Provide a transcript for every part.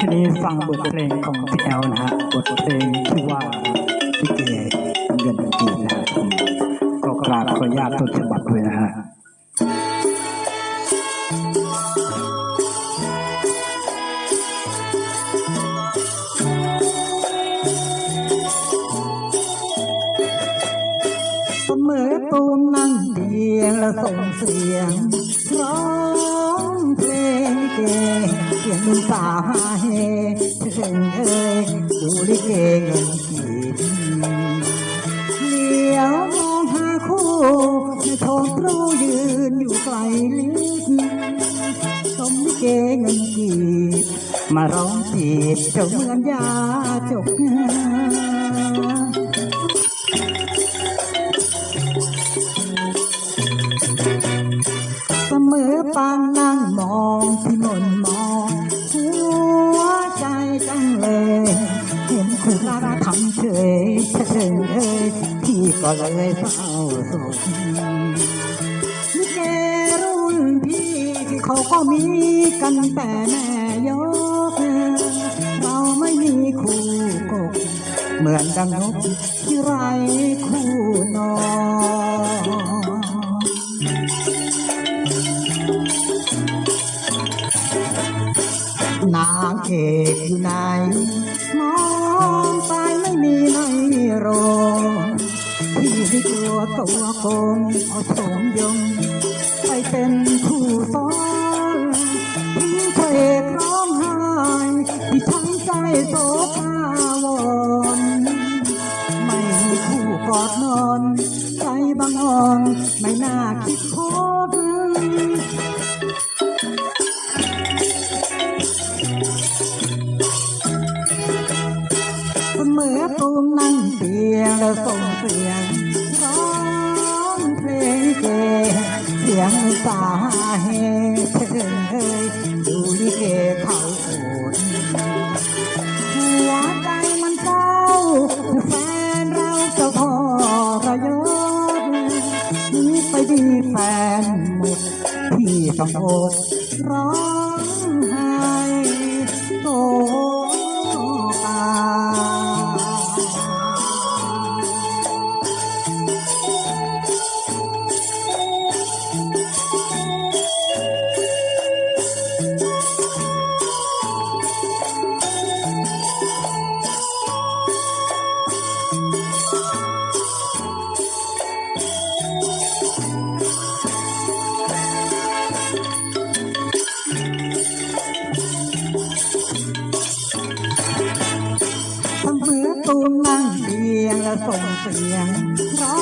ทีนี้ฟังบทเพลงของพี่แอลนะฮะบทเพลงที่ว่าพี่เกเงินกีนะฮะก็กราบขออนุญาตต้นฉบับด้วยนะฮะ เสมอตูมนั่งเตียงและส่งเสียงร้องเพลงลิเกเสียงลูกสาวฮาเฮเชิงเอ่ยดูลิเกเงินกีบเลี้ยวมองหาคู่ในโทงตรูยืนอยู่ไกลลิบสมลิเกเงินกีบมาร้องจีบเจ้าเหมือนยาจบงาน อปานนั่งมองที่มนมองหัวใจจังเลย เห็นคุณรักทำเฉยเฉยเอ้ยพี่ก็เลยเศร้าโศกลิเกรุ่นพี่เขาก็มีกันแต่แม่ยกเราไม่มีคู่กกเหมือนดังนกที่ไรคู่นอน เอกอยู่ไหน มองไปไม่มีในโรงพี่ที่กลัวตัวโกงเอาโฉมยง ไปเป็นคู่ซ้อนทิ้งพระเอกร้องไห้ที่ช้ำใจโศกาวรไม่มีคู่กอดนอน ใจบางอ่อนไม่น่าคิดคต ตูมนั่งเตียงแล้วส่งเสียงร้องเพลงเกเสียงสาเฮเชิงเฮยดูลิเกเขาโอดหัวใจมันเศร้าแฟนเราจะพอระยศนีไปดีแฟนหมดพี่ต้องอดร้อง ส่งเสียงร้อ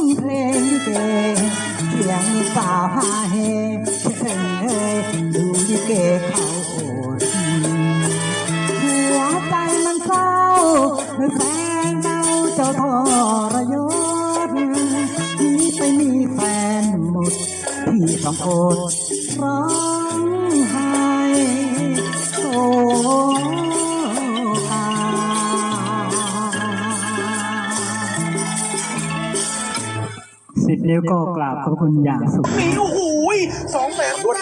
งเพลงลิเกเสียงสาวฮาเฮเชิงเอ้ยดูลิเกเขาโอดหัวใจมันเศร้าเมื่อแฟนเราเจ้าทรยศนีไปมีแฟนหมดพี่ต้องอดร้อง สิบนิ้วก็กราบขอบคุณอย่างสุด นี่โอ้โหสองแสน